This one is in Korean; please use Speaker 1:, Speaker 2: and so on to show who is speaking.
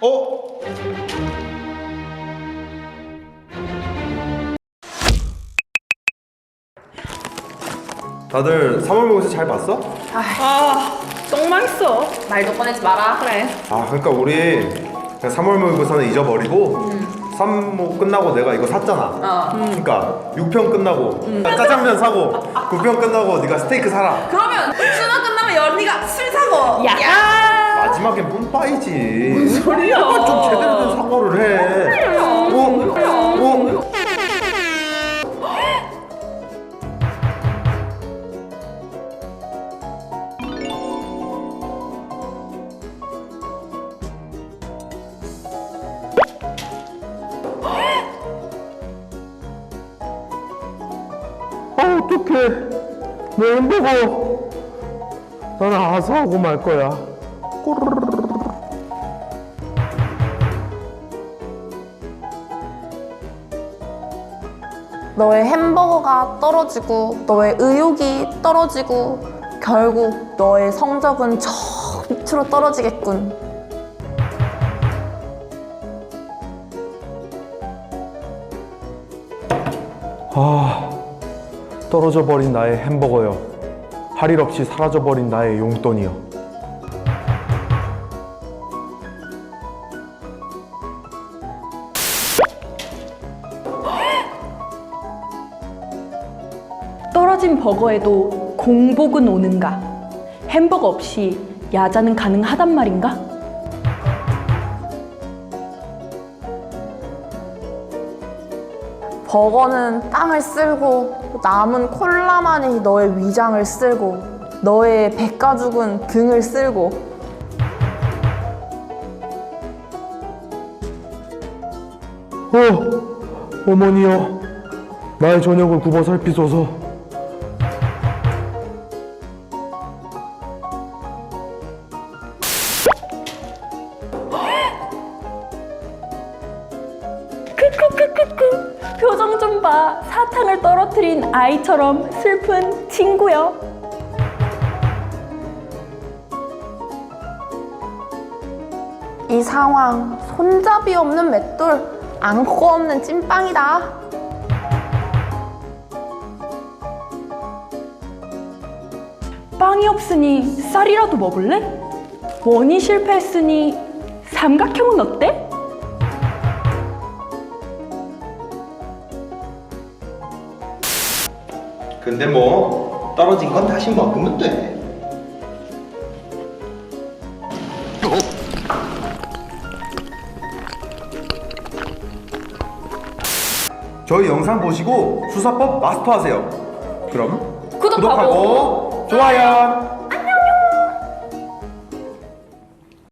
Speaker 1: 어? 다들 3월 모의고사 잘 봤어?
Speaker 2: 아, 똥 망했어.
Speaker 3: 말도 꺼내지 마라.
Speaker 2: 그래.
Speaker 1: 아 그러니까 우리 그냥 3월 모의고사는 잊어버리고 3모 끝나고 내가 이거 샀잖아
Speaker 3: 어.
Speaker 1: 그러니까 6편 끝나고 나 짜장면 사고 9편 끝나고 네가 스테이크 사라
Speaker 3: 그러면 수능 끝나면 연이가 술 사고.
Speaker 2: 야!
Speaker 1: 마지막엔 뿜빠이지. 뭔
Speaker 2: 소리야?
Speaker 1: 좀 제대로 된 사과를 해. 어? 어?
Speaker 4: 아 어떡해. 내 햄버거 나는 아사하고 말 거야
Speaker 5: 너의 햄버거가 떨어지고 너의 의욕이 떨어지고 결국 너의 성적은 저 밑으로 떨어지겠군.
Speaker 4: 아 떨어져 버린 나의 햄버거여. 할일 없이 사라져 버린 나의 용돈이여
Speaker 2: 떨어진 버거에도 공복은 오는가? 햄버거 없이 야자는 가능하단 말인가?
Speaker 5: 버거는 땅을 쓸고 남은 콜라만이 너의 위장을 쓸고 너의 백가죽은 등을 쓸고
Speaker 4: 어 어머니여 나의 저녁을 굽어 살피소서
Speaker 2: 크크크크크 표정 좀 봐. 사탕을 떨어뜨린 아이처럼 슬픈 친구여.
Speaker 5: 이 상황 손잡이 없는 맷돌 안고 없는 찐빵이다.
Speaker 2: 빵이 없으니 쌀이라도 먹을래? 원이 실패했으니 삼각형은 어때?
Speaker 1: 근데 뭐 떨어진 건 다시 먹으면 돼. 저희 영상 보시고 수사법 마스터하세요. 그럼
Speaker 3: 구독하고.
Speaker 1: 구독하고 좋아요